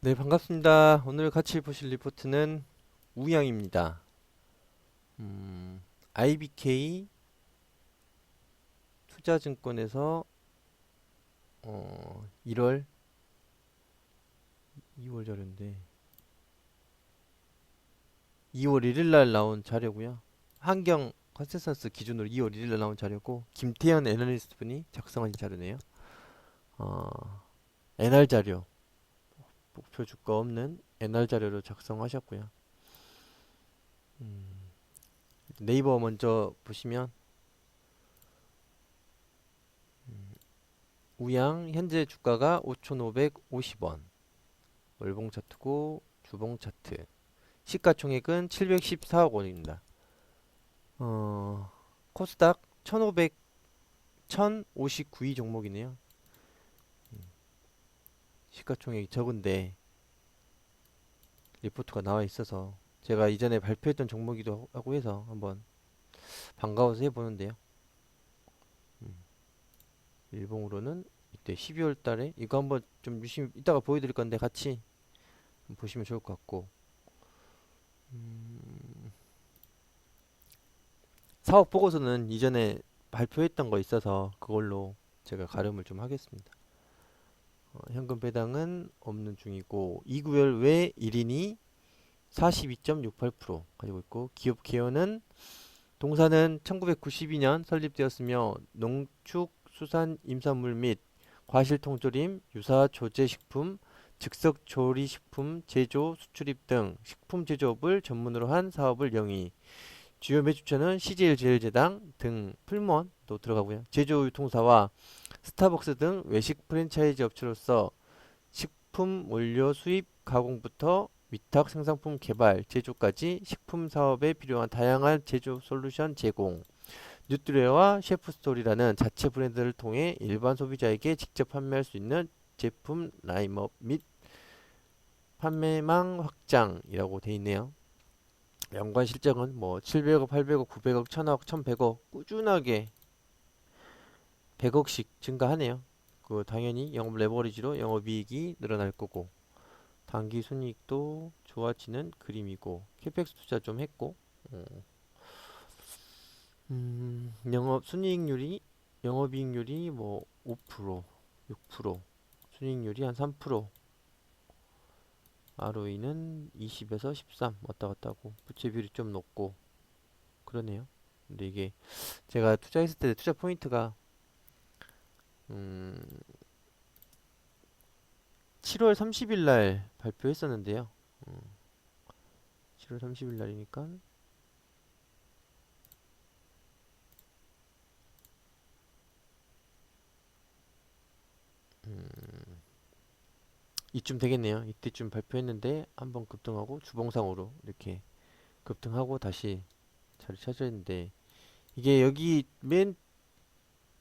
네, 반갑습니다. 오늘 같이 보실 리포트는 우양입니다. 음, IBK 투자증권에서 어, 1월 2월 자료인데 2월 1일 날 나온 자료고요. 환경 컨센서스 기준으로 2월 1일 날 나온 자료고 김태현 애널리스트 분이 작성하신 자료네요. 어, NR 자료 목표 주가 없는 NR 자료로 작성하셨고요. 음, 네이버 먼저 보시면 음, 우양 현재 주가가 5,550원 월봉 차트고 주봉 차트 시가총액은 714억 원입니다. 어, 코스닥 1,500 1,059위 종목이네요. 시가총액이 적은데 리포트가 나와 있어서 제가 이전에 발표했던 종목이기도 하고 해서 한번 반가워서 해보는데요. 음, 일봉으로는 이때 12월 달에 이거 한번 좀 유심 이따가 보여드릴 건데 같이 보시면 좋을 것 같고 음, 사업 보고서는 이전에 발표했던 거 있어서 그걸로 제가 가름을 좀 하겠습니다. 어, 현금 배당은 없는 중이고 2구별 외 1인이 42.68% 가지고 있고 기업 개요는 동사는 1992년 설립되었으며 농축 수산 임산물 및 과실 통조림, 유사 조제 식품, 즉석 조리 식품 제조, 수출입 등 식품 제조업을 전문으로 한 사업을 영위. 주요 매출처는 CJ일 제일제당 등 풀무원도 들어가고요. 제조 유통사와 스타벅스 등 외식 프랜차이즈 업체로서 식품 원료 수입 가공부터 위탁 생산품 개발, 제조까지 식품 사업에 필요한 다양한 제조 솔루션 제공. 뉴트레와 셰프스토리라는 자체 브랜드를 통해 일반 소비자에게 직접 판매할 수 있는 제품 라인업 및 판매망 확장이라고 돼 있네요. 연간 실적은 뭐 700억, 800억, 900억, 1000억, 1100억 꾸준하게 100억씩 증가하네요. 그 당연히 영업 레버리지로 영업이익이 늘어날 거고 단기 순이익도 좋아지는 그림이고 캐펙스 투자 좀 했고 어. 음, 영업 순이익률이 영업이익률이 뭐 5%, 6%, 순이익률이 한 3%, ROE는 20에서 13 왔다 갔다 하고 부채 비율이 좀 높고 그러네요. 근데 이게 제가 투자했을 때 투자 포인트가 음 7월 30일 날 발표했었는데요. 음, 7월 30일 날이니까 이쯤 되겠네요. 이때쯤 발표했는데 한번 급등하고 주봉상으로 이렇게 급등하고 다시 자리 찾았는데 이게 여기 맨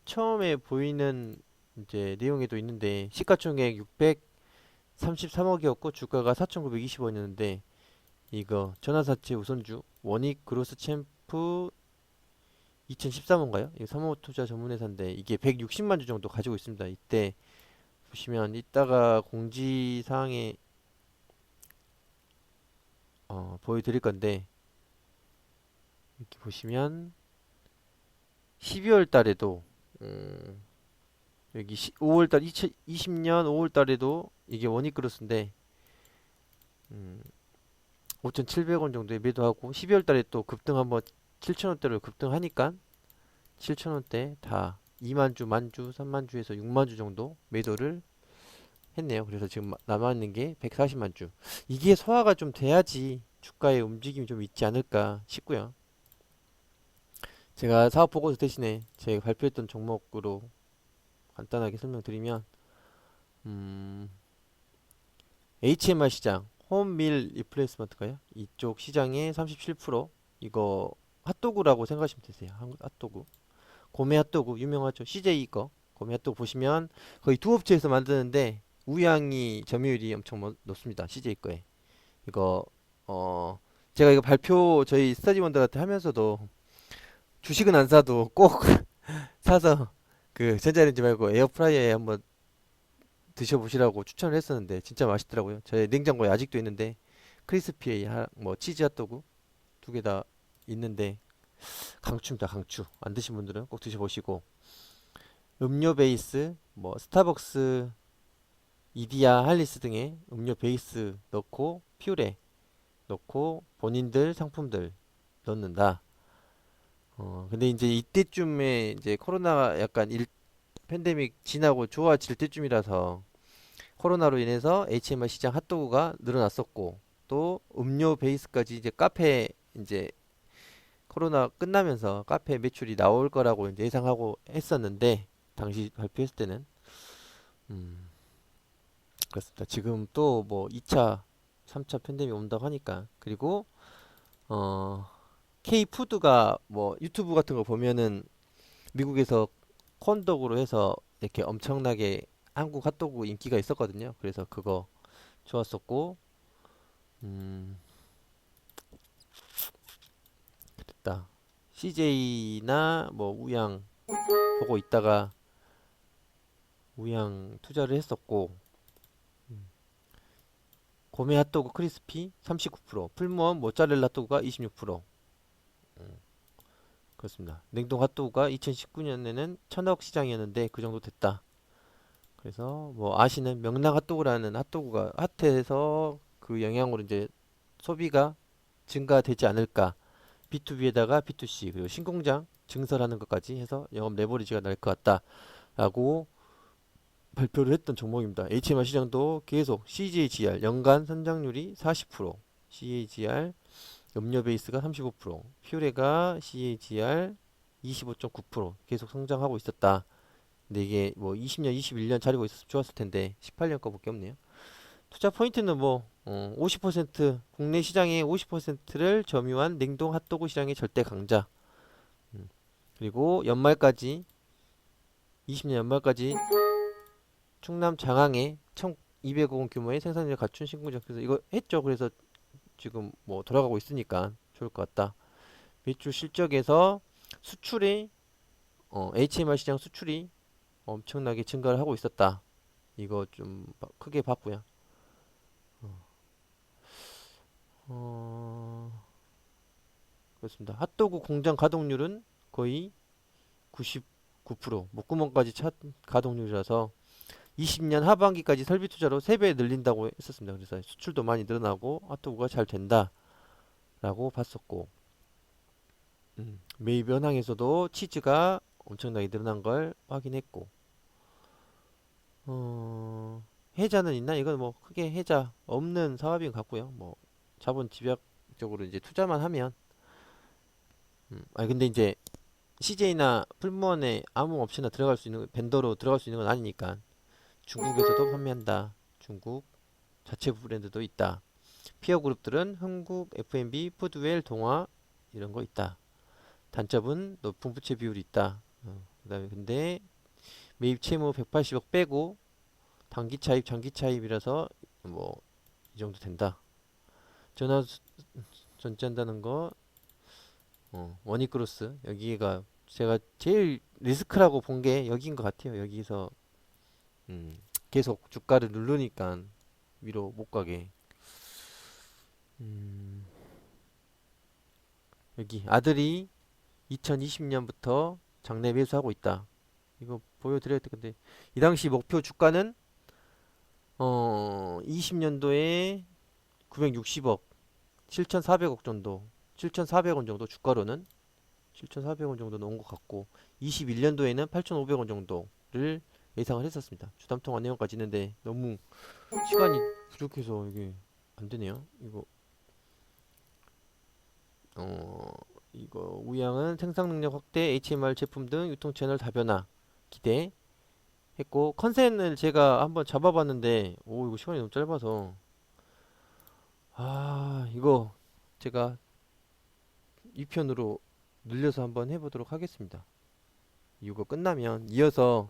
처음에 보이는 이제 내용에도 있는데 시가총액 633억이었고 주가가 4,920원이었는데 이거 전화사채 우선주 원익 그로스 챔프 2013호인가요? 이거 사모투자 전문회사인데 이게 160만 주 정도 가지고 있습니다. 이때 보시면 이따가 공지사항에 어, 보여드릴 건데 이렇게 보시면 12월 달에도 음, 여기 5월 달 2020년 5월 달에도 이게 원익 그로스인데 음, 5,700원 정도에 매도하고 12월 달에 또 급등 한번 7,000원대로 급등하니까 7,000원대 다 2만 주, 만 주, 3만 주에서 6만 주 정도 매도를 했네요. 그래서 지금 남아있는 게 140만 주. 이게 소화가 좀 돼야지 주가의 움직임이 좀 있지 않을까 싶고요. 제가 사업 보고서 대신에 제가 발표했던 종목으로 간단하게 설명드리면 음, HMR 시장, 홈밀 리플레이스먼트가요. 이쪽 시장의 37% 이거 핫도그라고 생각하시면 되세요. 핫도그. 고메 핫도그 유명하죠. CJ 거. 고메 핫도그 보시면 거의 두 업체에서 만드는데 우양이 점유율이 엄청 뭐- 높습니다. CJ 거에. 이거 어 제가 이거 발표 저희 스타디원들한테 하면서도 주식은 안 사도 꼭 사서 그 전자레인지 말고 에어프라이어에 한번 드셔보시라고 추천을 했었는데 진짜 맛있더라고요. 제 냉장고에 아직도 있는데 크리스피에 하- 뭐 치즈 핫도그 두 개 다 있는데 강추입니다. 강추. 안 드신 분들은 꼭 드셔보시고 음료 베이스 뭐 스타벅스, 이디야, 할리스 등의 음료 베이스 넣고 퓨레 넣고 본인들 상품들 넣는다. 어 근데 이제 이때쯤에 이제 코로나가 약간 일 팬데믹 지나고 좋아질 때쯤이라서 코로나로 인해서 HMR 시장 핫도그가 늘어났었고 또 음료 베이스까지 이제 카페 이제 코로나 끝나면서 카페 매출이 나올 거라고 이제 예상하고 했었는데 당시 발표했을 때는 음 그렇습니다. 지금 또 뭐 2차, 3차 팬데믹 온다고 하니까 그리고 어 K 푸드가 뭐 유튜브 같은 거 보면은 미국에서 콘덕으로 해서 이렇게 엄청나게 한국 핫도그 인기가 있었거든요. 그래서 그거 좋았었고, 음, 됐다. CJ나 뭐 우양 보고 있다가 우양 투자를 했었고, 음, 고메 핫도그 크리스피 39%, 풀무원 모짜렐라 핫도그가 26%. 음, 그렇습니다. 냉동 핫도그가 2019년에는 천억 시장이었는데 그 정도 됐다. 그래서 뭐 아시는 명랑 핫도그라는 핫도그가 핫해서 그 영향으로 이제 소비가 증가되지 않을까. B2B에다가 B2C 그리고 신공장 증설하는 것까지 해서 영업 레버리지가 날 것 같다라고 발표를 했던 종목입니다. HMR 시장도 계속 CJGR 연간 선장률이 40%, CAGR 음료 베이스가 35%, 퓨레가 CAGR 25.9% 계속 성장하고 있었다. 근데 이게 뭐 20년, 21년 자리고 있었으면 좋았을 텐데 18년 거밖에 없네요. 투자 포인트는 뭐 어, 50% 국내 시장의 50%를 점유한 냉동 핫도그 시장의 절대 강자. 음, 그리고 연말까지 20년 연말까지 충남 장항에 1,200억 원 규모의 생산량을 갖춘 신공장 그래서 이거 했죠. 그래서 지금 뭐 돌아가고 있으니까 좋을 것 같다. 매출 실적에서 수출이 어, HMR 시장 수출이 엄청나게 증가를 하고 있었다. 이거 좀 바- 크게 봤고요. 어, 어, 그렇습니다. 핫도그 공장 가동률은 거의 99%, 목구멍까지 차 가동률이라서 20년 하반기까지 설비 투자로 3배 늘린다고 했었습니다. 그래서 수출도 많이 늘어나고 핫도그가 잘 된다라고 봤었고 음, 매입 현황에서도 치즈가 엄청나게 늘어난 걸 확인했고 어, 해자는 있나? 이건 뭐 크게 해자 없는 사업인 것 같고요. 뭐 자본 집약적으로 이제 투자만 하면 음, 아 근데 이제 CJ나 풀무원에 아무 없이나 들어갈 수 있는 벤더로 들어갈 수 있는 건 아니니까 중국에서도 판매한다. 중국 자체 브랜드도 있다. 피어 그룹들은 흥국, F&B, 푸드웰, 동화 이런 거 있다. 단점은 높은 부채 비율이 있다. 어, 그다음에 근데 매입 채무 180억 빼고 단기 차입, 장기 차입이라서 뭐 이 정도 된다. 전화 수- 전지한다는 거 어, 원익크로스 여기가 제가 제일 리스크라고 본 게 여기인 것 같아요. 여기서 음, 계속 주가를 누르니까 위로 못 가게. 음, 여기 아들이 2020년부터 장내 매수하고 있다. 이거 보여드려야 될 건데 이 당시 목표 주가는 어 20년도에 960억, 7,400억 정도, 7,400원 정도 주가로는 7,400원 정도 나온 것 같고 21년도에는 8,500원 정도를 예상을 했었습니다. 주담통화 내용까지 있는데 너무 시간이 부족해서 이게 안 되네요. 이거 어 이거 우양은 생산 능력 확대, HMR 제품 등 유통 채널 다변화 기대했고 컨센을 제가 한번 잡아봤는데 오 이거 시간이 너무 짧아서 아 이거 제가 2편으로 늘려서 한번 해보도록 하겠습니다. 이거 끝나면 이어서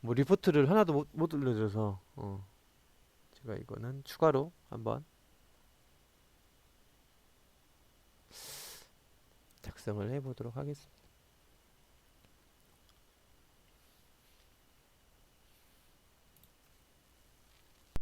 뭐 리포트를 하나도 못, 못 올려줘서 어 제가 이거는 추가로 한번 작성을 해보도록 하겠습니다.